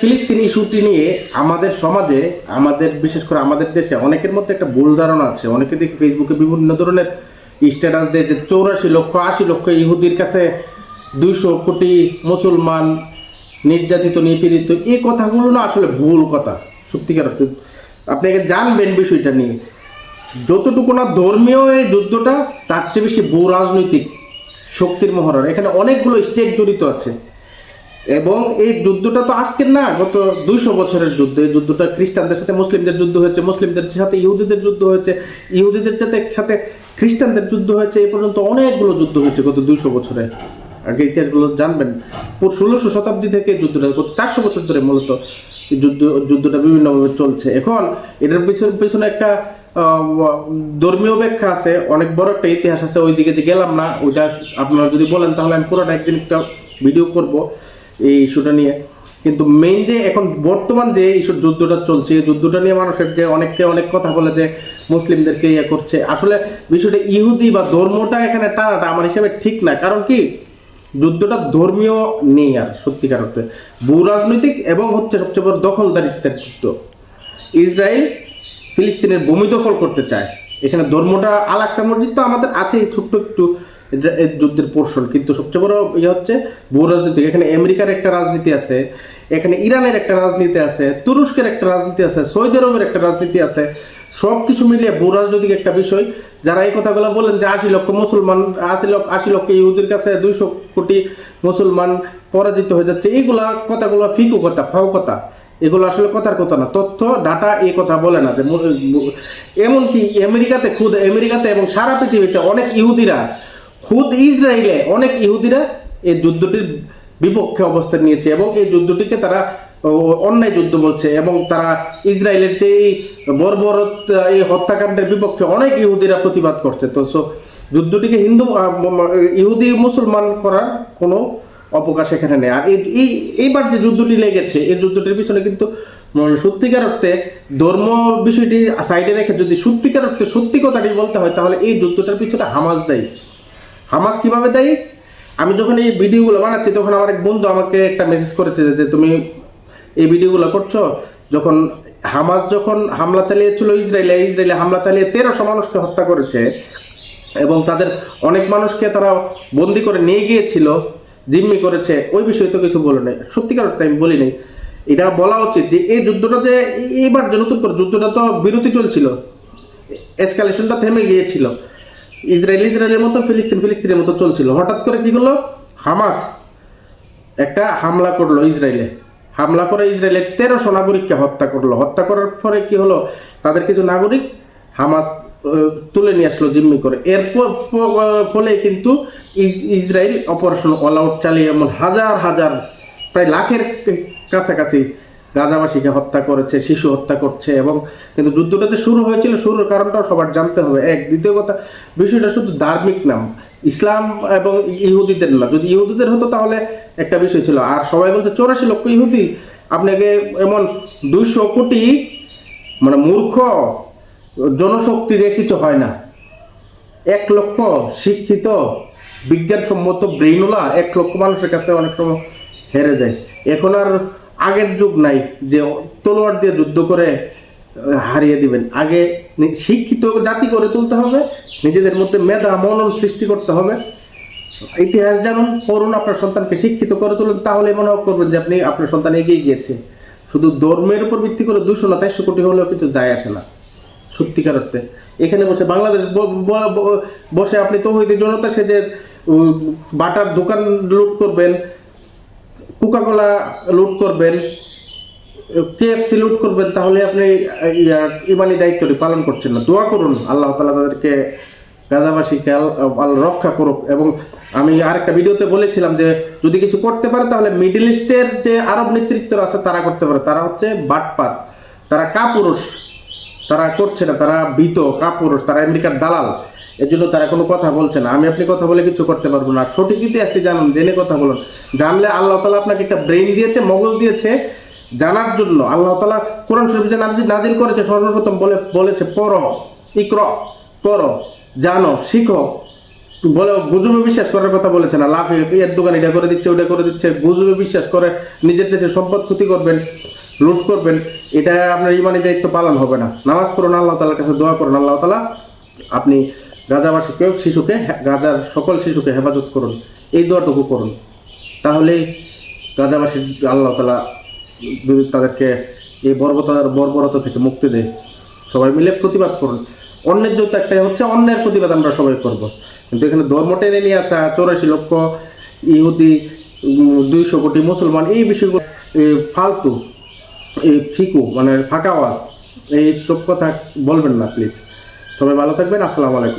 ফিলিস্তিনি ইস্যুটি নিয়ে আমাদের সমাজে, আমাদের, বিশেষ করে আমাদের দেশে অনেকের মধ্যে একটা ভুল ধারণা আছে। অনেকে দেখি ফেসবুকে বিভিন্ন ধরনের স্ট্যাটাস দেয় যে চৌরাশি লক্ষ, আশি লক্ষ ইহুদির কাছে দুইশো কোটি মুসলমান নির্যাতিত, নিপীড়িত এই কথাগুলো না আসলে ভুল কথা, সত্যিকার। আপনি জানবেন বিষয়টা নিয়ে। যতটুকু না ধর্মীয় এই যুদ্ধটা, তার চেয়ে বেশি ভূ রাজনৈতিক শক্তির মহড়ার। এখানে অনেকগুলো স্টেট জড়িত আছে। এবং এই যুদ্ধটা তো আজকের না, গত দুইশো বছরের যুদ্ধ। এই যুদ্ধটা খ্রিস্টানদের সাথে মুসলিমদের যুদ্ধ হয়েছে, মুসলিমদের সাথে ইহুদিদের যুদ্ধ হয়েছে, ইহুদিদের সাথে সাথে খ্রিস্টানদের যুদ্ধ হয়েছে, এই পর্যন্ত অনেকগুলো যুদ্ধ হয়েছে গত দুইশো বছরে। আগে ইতিহাসগুলো জানবেন। ষোলোশো শতাব্দী থেকে যুদ্ধটা গত চারশো বছর ধরে মূলত যুদ্ধ যুদ্ধটা বিভিন্নভাবে চলছে। এখন এটার পিছনে পিছনে একটা ধর্মীয় ব্যাখ্যা আছে, অনেক বড় একটা ইতিহাস আছে ওই দিকে যে গেলাম না, ওইটা আপনারা যদি বলেন তাহলে আমি পুরোটা একদিন একটা ভিডিও করব। এই ইস্যুটা নিয়ে। কিন্তু মেইন যে এখন বর্তমান যে ইস্যু যুদ্ধটা চলছে, এই যুদ্ধটা নিয়ে মানুষের যে অনেককে অনেক কথা বলে যে মুসলিমদেরকে ইয়ে করছে, আসলে বিষয়টা ইহুদি বা ধর্মটা এখানে টানাটা আমার হিসাবে ঠিক না কারণ কি? যুদ্ধটা ধর্মীয় নেই আর সত্যিকার অর্থে। ভূ রাজনৈতিক এবং হচ্ছে সবচেয়ে বড় দখলদারিত্বের যুদ্ধ। ইসরায়েল ফিলিস্তিনের ভূমি দখল করতে চায়। এখানে ধর্মটা আলাকসা মসজিদ তো আমাদের আছে ছোট্ট একটু এটা- যুদ্ধের পোর্শন কিন্তু সবচেয়ে বড় ইয়ে হচ্ছে, ভূ রাজনীতি। এখানে আমেরিকার একটা রাজনীতি আছে, এখানে ইরানের একটা রাজনীতি আছে, তুরস্কের একটা রাজনীতি আছে, সৌদি আরবের একটা রাজনীতি আছে। সব কিছু মিলিয়ে ভূ রাজনৈতিক একটা বিষয়। যারা এই কথাগুলো বলেন যে আশি লক্ষ মুসলমান, আশি লক্ষ আশি লক্ষ ইহুদির কাছে দুইশো কোটি মুসলমান পরাজিত হয়ে যাচ্ছে, এইগুলা কথাগুলো ফিকু কথা ফাও কথা। এগুলো আসলে কথার কথা না, তথ্য, ডাটা এই কথা বলে না যে এমনকি আমেরিকাতে খুদ আমেরিকাতে এবং সারা পৃথিবীতে অনেক ইহুদিরা খুদ ইসরায়েলে অনেক ইহুদিরা এই যুদ্ধটির বিপক্ষে অবস্থান নিয়েছে এবং এই যুদ্ধটিকে তারা অন্যায় যুদ্ধ বলছে এবং তারা ইসরায়েলের যে এই বর্বরত, এই হত্যাকাণ্ডের বিপক্ষে অনেক ইহুদিরা প্রতিবাদ করছে। তো, সো, যুদ্ধটিকে হিন্দু ইহুদি মুসলমান করার কোনো অবকাশ এখানে নেই। আর এই, এই- এইবার যে যুদ্ধটি লেগেছে, এই যুদ্ধটির পিছনে কিন্তু সত্যিকার অর্থে ধর্ম বিষয়টি সাইডে রেখে যদি সত্যিকার অর্থে সত্যি কথাটি বলতে হয়, তাহলে এই যুদ্ধটার পিছনে হামাজ দেয় হামাস কীভাবে দেয়? আমি যখন এই ভিডিওগুলো বানাচ্ছি, তখন আমার এক বন্ধু আমাকে একটা মেসেজ করেছে যে তুমি এই ভিডিওগুলো করছ, যখন হামাস যখন হামলা চালিয়েছিল ইসরায়েলে ইসরায়েলে হামলা চালিয়ে তেরোশো মানুষকে হত্যা করেছে এবং তাদের অনেক মানুষকে তারা বন্দি করে নিয়ে গিয়েছিল, জিম্মি করেছে, ওই বিষয়ে তো কিছু বলে নাই। সত্যিকার অর্থে আমি বলি এটা বলা উচিত যে, এই যুদ্ধটা যে এই- এইবার যে নতুন করে যুদ্ধটা তো বিরতি চলছিল এসকালেশনটা থেমে গিয়েছিল। ইসরায়েল, ইসরায়েলের মতো, ফিলিস্তিন, ফিলিস্তিনের মতো চলছিল। হঠাৎ করে কি করল? হামাস একটা হামলা করল ইসরায়েলে। হামলা করে ইসরায়েলের তেরোশো নাগরিককে হত্যা করল। হত্যা করার পরে কি হলো? তাদের কিছু নাগরিক হামাস তুলে নিয়ে আসলো জিম্মি করে। এর ফলে কিন্তু ইস- ইসরায়েল অপারেশন অল আউট চালিয়ে এমন হাজার হাজার, প্রায় লাখের কাছাকাছি গাজাবাসীকে হত্যা করেছে, শিশু হত্যা করছে এবং কিন্তু যুদ্ধটা যে শুরু হয়েছিল, শুরুর কারণটাও সবার জানতে হবে। এক, দ্বিতীয় কথা, বিষয়টা শুধু ধার্মিক নাম। ইসলাম এবং ইহুদিদের না, যদি ইহুদিদের হতো তাহলে একটা বিষয় ছিল। আর সবাই বলছে চৌরাশি লক্ষ ইহুদি। আপনাকে এমন দুইশো কোটি মানে মূর্খ জনশক্তি দিয়ে কিছু হয় না। এক লক্ষ শিক্ষিত, বিজ্ঞানসম্মত ব্রেইনওয়ালা এক লক্ষ মানুষের কাছে অনেক সময় হেরে যায়। এখন আর আগের যুগ নাই যে তলোয়ার দিয়ে যুদ্ধ করে হারিয়ে দিবেন। আগে শিক্ষিত জাতি করে তুলতে হবে, নিজেদের মধ্যে মেধা, মনন সৃষ্টি করতে হবে। ইতিহাস জানুন করুন আপনার সন্তানকে শিক্ষিত করে তুলুন, তাহলে মনে করবেন যে আপনি, আপনার সন্তান এগিয়ে গিয়েছে। শুধু ধর্মের উপর ভিত্তি করে দুশো না চারশো কোটি হলেও কিছু যায় আসে না, সত্যিকার অর্থে। এখানে বসে বাংলাদেশ বসে আপনি তৌহিদি জনতা সেজে বাটার দোকান লুট করবেন কোকাকোলা লুট করবেন কেএফসি লুট করবেন, তাহলে আপনি ইমানি দায়িত্বটি পালন করছেন না। দোয়া করুন, আল্লাহ তালা তাদেরকে গাজাবাসীকে আল- রক্ষা করুক। এবং আমি আরেকটা ভিডিওতে বলেছিলাম যে, যদি কিছু করতে পারে, তাহলে মিডল ইস্টের যে আরব নেতৃত্ব আছে, তারা করতে পারে। তারা হচ্ছে বাটপার। তারা কাপুরুষ। তারা করছে না, তারা ভীত কাপুরুষ। তারা আমেরিকার দালাল। এর জন্য তারা কোনো কথা বলছে না। আমি আপনি কথা বলে কিছু করতে পারব না। সঠিক ইতিহাসটি জানুন, জেনে কথা বলুন। জানলে আল্লাহ তালা আপনাকে একটা ব্রেন দিয়েছে, মগজ দিয়েছে জানার জন্য। আল্লাহ তালা কোরআন শরীফ যে নাজিল করেছে, সর্বপ্রথম বলে বলেছে, পড়, ইকর, পড়, জানো, শিখো। বলে গুজবে বিশ্বাস করার কথা বলেছে না। লাফে এর দোকান এটা করে দিচ্ছে ওটা করে দিচ্ছে। গুজবে বিশ্বাস করে নিজের দেশে সম্পদ ক্ষতি করবেন, লুট করবেন। এটা আপনার ইমানি দায়িত্ব পালন হবে না। নামাজ পড়ুন, আল্লাহ তালার কাছে দোয়া করুন। আল্লাহ তালা আপনি গাজাবাসীকে শিশুকে গাজার সকল শিশুকে হেফাজত করুন, এই দোয়াটুকু করুন। তাহলেই গাজাবাসী আল্লাহ তালা তাদেরকে এই বর্বতার বর্বরতা থেকে মুক্তি দেয়, সবাই মিলে প্রতিবাদ করুন। অন্যের যত একটাই হচ্ছে, অন্যের প্রতিবাদ আমরা সবাই করব। কিন্তু এখানে ধর্ম টেনে নিয়ে আসা, চৌরাশি লক্ষ ইহুদি দুইশো কোটি মুসলমান, এই বিষয়গুলো ফালতু, এই ফিকু মানে ফাঁকা আওয়াজ, এই সব কথা বলবেন না প্লিজ সবাই ভালো থাকবেন, আসসালামু আলাইকুম।